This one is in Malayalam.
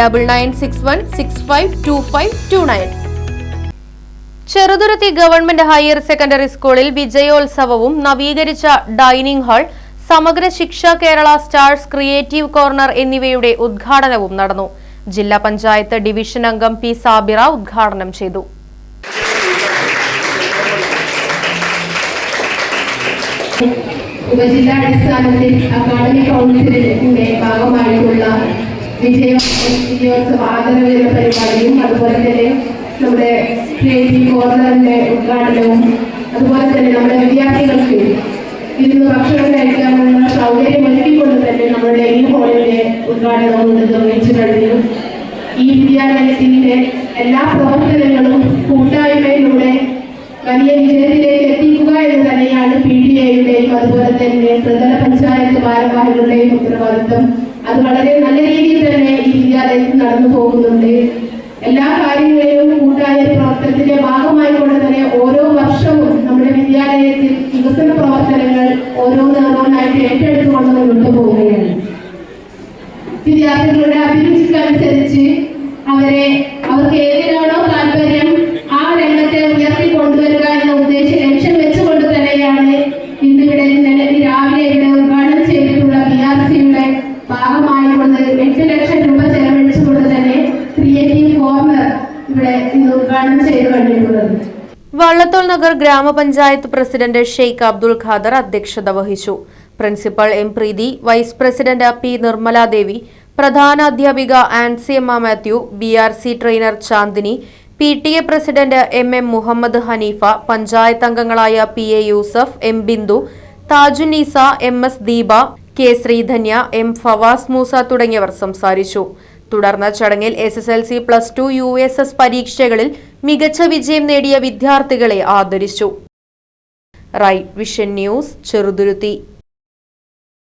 double nine six one six five two five two nine Cheruthuruthy government higher secondary സ്കൂളിൽ വിജയോത്സവവും നവീകരിച്ച ഡൈനിംഗ് ഹാൾ സമഗ്ര ശിക്ഷ കേരള സ്റ്റാർസ് ക്രിയേറ്റീവ് കോർണർ എന്നിവയുടെ ഉദ്ഘാടനവും നടന്നു. ജില്ലാ പഞ്ചായത്ത് ഡിവിഷൻ അംഗം പി സാബിറ ഉദ്ഘാടനം ചെയ്തു. ഉപജില്ലാ അടിസ്ഥാനത്തിൽ അക്കാദമിക് കൗൺസിലിന്റെ ഭാഗമായിട്ടുള്ള വിജയ വിജയോത്സവ ആദരവേദ പരിപാടിയും അതുപോലെ തന്നെ നമ്മുടെ ക്രിയേറ്റീവ് കോർണറിന്റെ ഉദ്ഘാടനവും അതുപോലെ തന്നെ നമ്മുടെ വിദ്യാർത്ഥികൾക്ക് ഇരുന്ന് ഭക്ഷണം കഴിക്കാനുള്ള സൗകര്യം ഒരുക്കിക്കൊണ്ട് തന്നെ നമ്മുടെ ഈ ഹോളിന്റെ ഉദ്ഘാടനവും നിർവഹിച്ചു കഴിഞ്ഞു. ഈ വിദ്യാലയത്തിന്റെ എല്ലാ പ്രവർത്തനങ്ങളും കൂട്ടായ്മയിലൂടെ വലിയ വിജയത്തിലേക്ക് എത്തിക്കുക എന്ന് തന്നെയാണ് പി ഡി എയുടെയും അതുപോലെ തന്നെ ത്രിതല പഞ്ചായത്ത് ഭാരവാഹികളുടെയും ഉത്തരവാദിത്വം. അത് വളരെ നല്ല രീതിയിൽ തന്നെ ഈ വിദ്യാലയത്തിൽ നടന്നു പോകുന്നുണ്ട്. എല്ലാ കാര്യങ്ങളിലും കൂട്ടായ പ്രവർത്തനത്തിന്റെ ഭാഗമായി കൊണ്ട് തന്നെ ഓരോ വർഷവും നമ്മുടെ വിദ്യാലയത്തിൽ വികസന പ്രവർത്തനങ്ങൾ ഓരോന്നോരോന്നായിട്ട് ഏറ്റെടുത്തുകൊണ്ട് മുന്നോട്ട് പോവുകയാണ്. വിദ്യാർത്ഥികളുടെ അഭിരുചിക്കനുസരിച്ച് ഇവിടെ ഉദ്ഘാടനം ചെയ്തു വള്ളത്തോൾ നഗർ ഗ്രാമപഞ്ചായത്ത് പ്രസിഡന്റ് ഷെയ്ഖ് അബ്ദുൽ ഖാദർ അധ്യക്ഷത വഹിച്ചു. Principal M Preethi vice president P Nirmaladevi പ്രധാന അധ്യാപിക Ansiyamma Mathew B R C trainer Chandini P T A president M M Muhammad Haneefa panchayat അംഗങ്ങളായ P A Yusuf M Bindu Thajunisa M S Deepa K Sreedhanya M Fawas Moosa തുടങ്ങിയവർ സംസാരിച്ചു. തുടർന്ന് ചടങ്ങിൽ S S L C plus two U S S പരീക്ഷകളിൽ മികച്ച വിജയം നേടിയ വിദ്യാർത്ഥികളെ ആദരിച്ചു. Right vision news Cheruthuruthy.